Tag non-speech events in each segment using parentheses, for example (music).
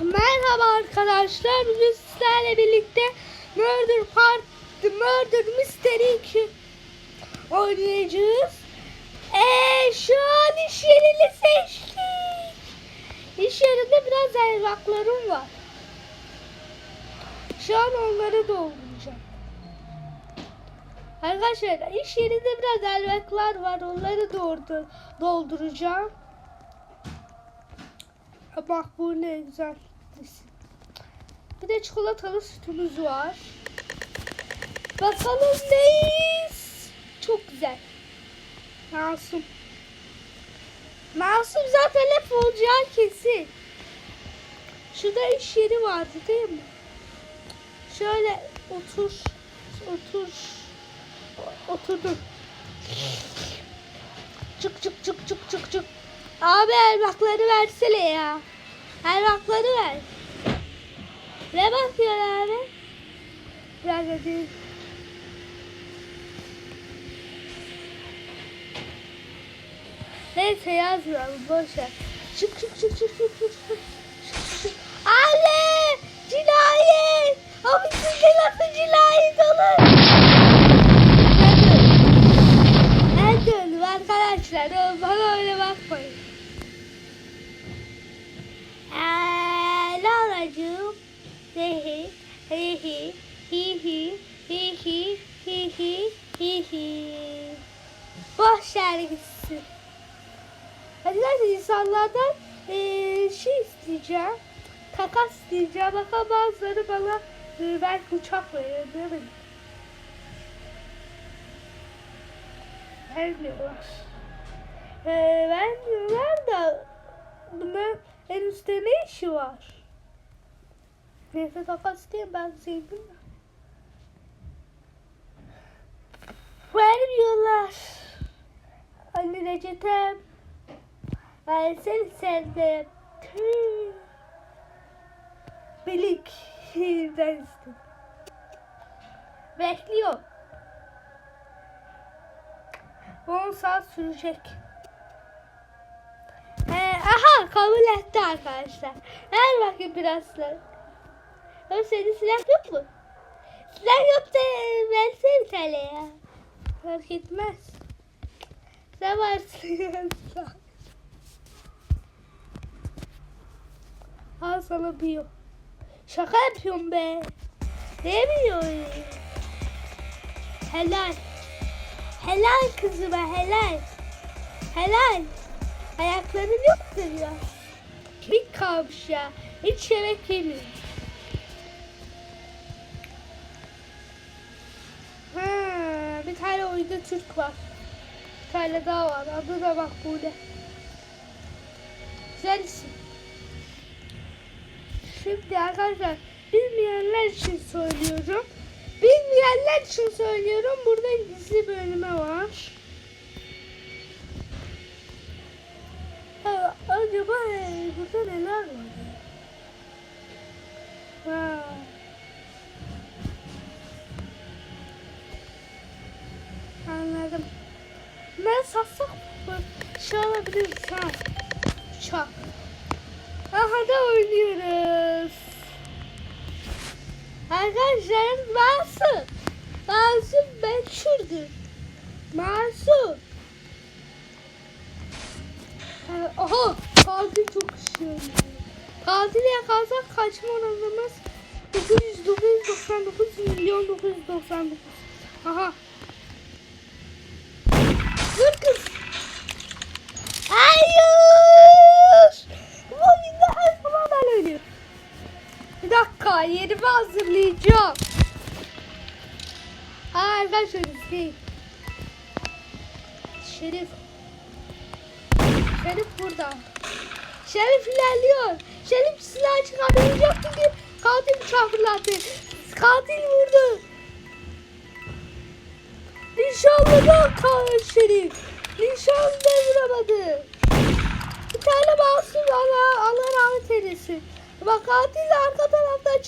Merhaba arkadaşlar. Bugün sizlerle birlikte Murder Part The Murder Mystery 2 oynayacağız. Eee şu an iş yerini seçtik. İş yerinde biraz evraklarım var. Şu an onları dolduracağım. Arkadaşlar iş yerinde biraz evraklar var. Onları doldur dolduracağım. Bak bu ne güzel. Bir de çikolatalı sütümüz var. Bakalım neyiz? Çok güzel. Masum. Masum zaten hep olacağı kesin. Şurada iş yeri vardı değil mi? Şöyle otur. Otur. Oturdum. Çık çık çık çık çık çık. Abi elmakları versene ya. Elmakları ver. Ne bakıyorsun abi? Biraz hadi. Neyse yazmayalım boş ver. Çık çık çık çık çık çık çık. Çık. Anne! Cinayet! Hapisinde nasıl cinayet olur? Ben döndüm arkadaşlar. Bana Bakalım bazıları bana eee, belki uçak verir. Ne bileyim. Vermiyorlar. Ee, vermiyorlar da buna en üstte ne işi var? Neyse takas diyeyim ben sevdim. Vermiyorlar. Anne reçetem. Ben seni sevdim. Tüh. Belik. Ben istedim. Bekliyor. 10 saat sürecek. Ee, aha kabul etti arkadaşlar. Ver bakayım biraz silah. Ya senin silah yok mu? Silah yok da versene bir tane ya. Fark etmez. Sen varsın. (laughs) Al sana bir yok. Şaka yapıyorum be. Ne biliyorsun? Helal. Helal kızıma helal. Helal. Ayakların yoktur ya. Bir kalmış ya. Hiç yemek yemiyor. Ha, bir tane oyunda Türk var. Bir tane daha var. Adı da Makbule. Güzel isim. Şimdi arkadaşlar bilmeyenler için söylüyorum. Bilmeyenler için söylüyorum. Burada gizli bölümü var. Ha, acaba e, burada neler var? Ha. Anladım. Ben satsak? Şey alabiliriz ha. Uçak. Aha da oynuyoruz. Arkadaşlar Masum. Masum meşhurdur. Masum. Ee, Aha katil çok ışığında. Katili yakalsak kaçma oranımız 999 milyon 999. Aha. Ha arkadaşlar izleyin. Şerif. Şerif burada. Şerif ilerliyor. Şerif silah çıkarmayacak çünkü katil bıçağı fırlattı. Katil vurdu. Nişanlı da kal Şerif. Nişanlı da vuramadı. Bir tane masum Allah, Allah rahmet eylesin. Bak katil de arka taraftan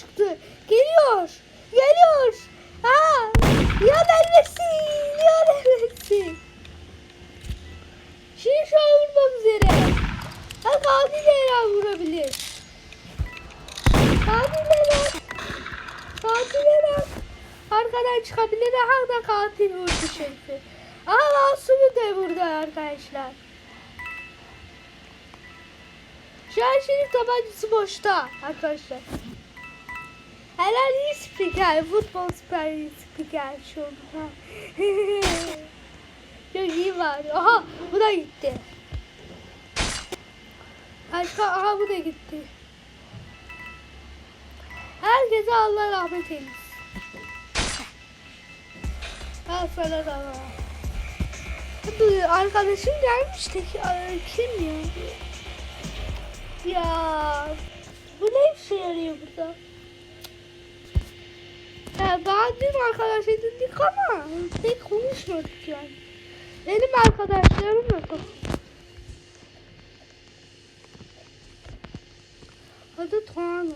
şerifi. Aha Masum'u da vurdu arkadaşlar. Şerif tabancası boşta arkadaşlar. Helal iyi spiker. Futbol spiker iyi spiker şu anda. (laughs) Çok iyi var. Aha bu da gitti. Başka aha bu da gitti. Herkese Allah rahmet eylesin. Da var. Bu arkadaşım gelmişti. Kim ya? Ya bu ne işe yarıyor burada? Ya daha dün arkadaş edindik ama pek konuşmadık yani. Benim arkadaşlarım yok. Adı Tuğan olmuş.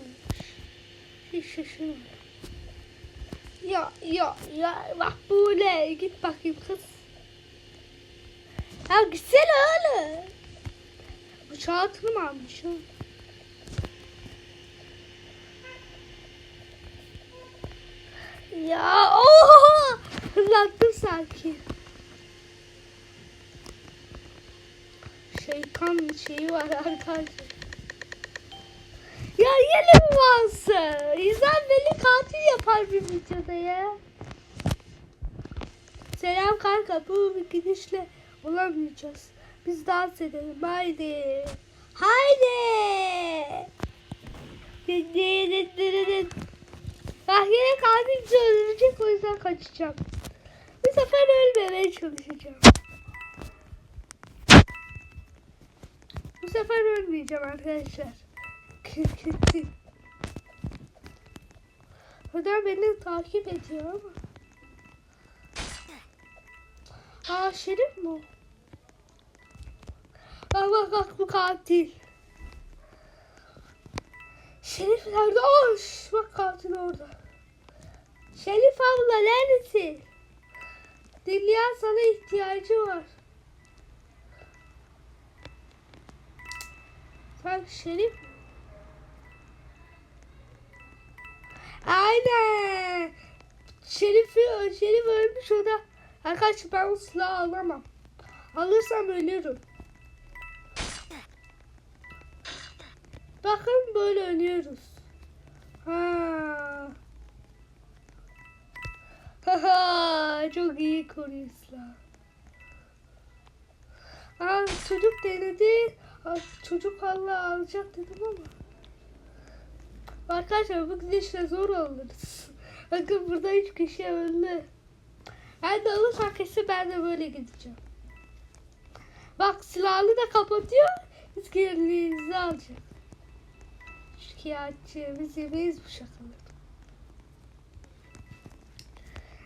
Hiç şaşırmadım. Ya ya ya bak böyle git bakayım kız. Ya güzel öyle. Bıçağı mı almış? Ya oha! Hırlattım sanki. Şeytan şeyi var arkadaşlar. Yine mi varsa? İnsan beni katil yapar bir videoda ya. Selam kanka bu bir gidişle olamayacağız. Biz dans edelim haydi. Haydi. Bak yine katil öldürecek o yüzden kaçacağım. Bu sefer ölmemeye çalışacağım. Bu sefer ölmeyeceğim arkadaşlar. (laughs) Hıdar beni takip ediyor ama. Aa şerif mi o? Bak bak bak bu katil. Şerif nerede? Oş! Bak katil orada. Şerif abla neredesin? Dinleyen sana ihtiyacı var. Sen Şerif mi? Aynen. Şerif'i, Şerif ölmüş o da. Arkadaşlar ben o silahı alamam. Alırsam ölürüm. Bakın böyle ölüyoruz. Ha. Haha çok iyi koruyorlar. Aa, çocuk denedi. Aa, çocuk Allah alacak dedim ama. Arkadaşlar bu gidişle zor alırız. (laughs) Bakın burada üç kişi öldü. Ben de alırsak kesin ben de böyle gideceğim. Bak silahını da kapatıyor. İskeleliğinizi alacak. Şikayetçi. Biz yemeyiz bu şakaları.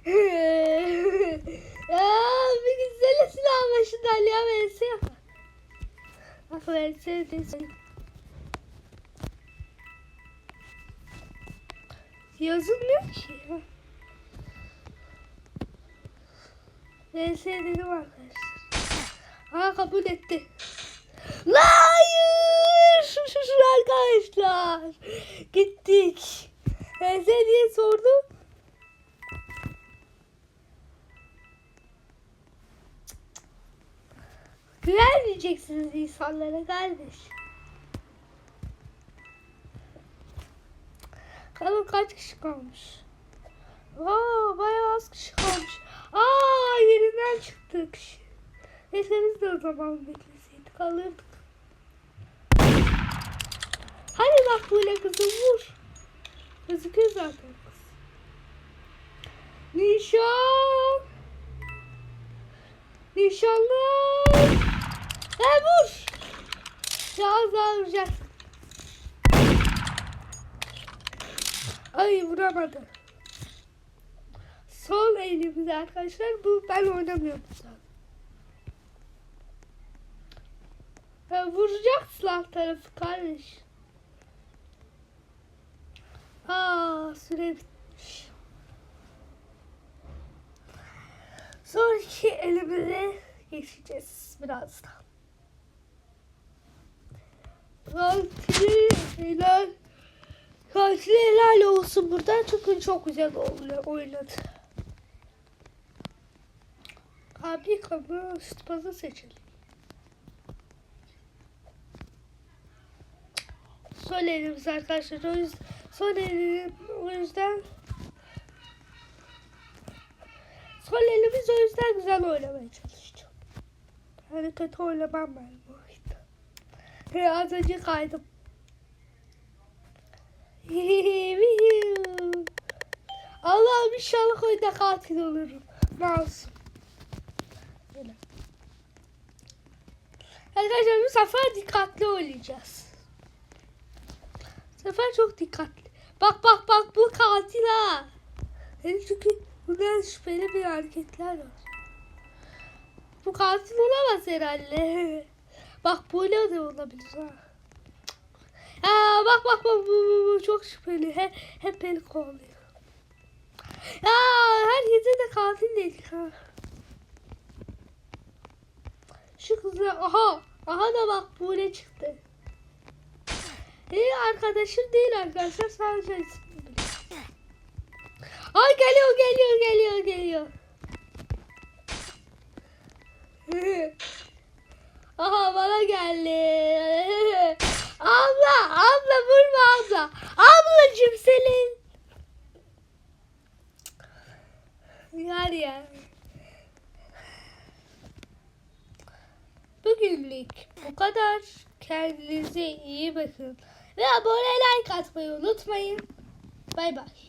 (laughs) Aa, bir güzel silah başından ya VS yapar. Yazılmıyor ki. VS dedim arkadaşlar. Ha kabul etti. Hayır. Arkadaşlar. Gittik. VS diye sordum. Güvenmeyeceksiniz insanlara kardeş. Kalın kaç kişi kalmış? Aa bayağı az kişi kalmış. Aa yerinden çıktı kişi. Neyse biz de o zaman bekleseydik alırdık. Hadi bak böyle kızım vur. Gözüküyor zaten kız. Nişan. Nişanlı. He vur. Ya az daha vuracaksın. Ay vuramadı. Sol elimizde arkadaşlar. Bu ben oynamıyorum zaten. Ya vuracak silah tarafı kardeş. Aa süre bitmiş. Sonraki elimize geçeceğiz birazdan. Katil helal. Katil helal olsun buradan çünkü çok güzel oyna- oynadı. Abi kamera sıtmazı seçelim. Son elimiz arkadaşlar. O yüzden, son elim o yüzden son elimiz o yüzden güzel oynamaya çalışacağım. Yani kötü oynamam ben bu oyunda. Az önce kaydım. Allah'ım inşallah oyunda katil olurum. Masum. Böyle. Arkadaşlar bu sefer dikkatli oynayacağız. Bu sefer çok dikkatli. Bak bak bak bu katil ha. Yani çünkü bundan şüpheli bir hareketler var. Bu katil olamaz herhalde. (laughs) Bak böyle de olabilir ha. Aa, bak bak bak bu, bu, bu çok şüpheli. He, hep beni kovalıyor. Ya herkese de katil dedik ha. Şu kızla aha aha da bak bu ne çıktı. İyi arkadaşım değil arkadaşlar sadece ismini biliyor. Ay geliyor geliyor geliyor geliyor. Aha bana geldi. Abla abla vurma abla. Ablacım senin. Yar ya. Bugünlük bu kadar. Kendinize iyi bakın. Ve abone like atmayı unutmayın. Bay bay.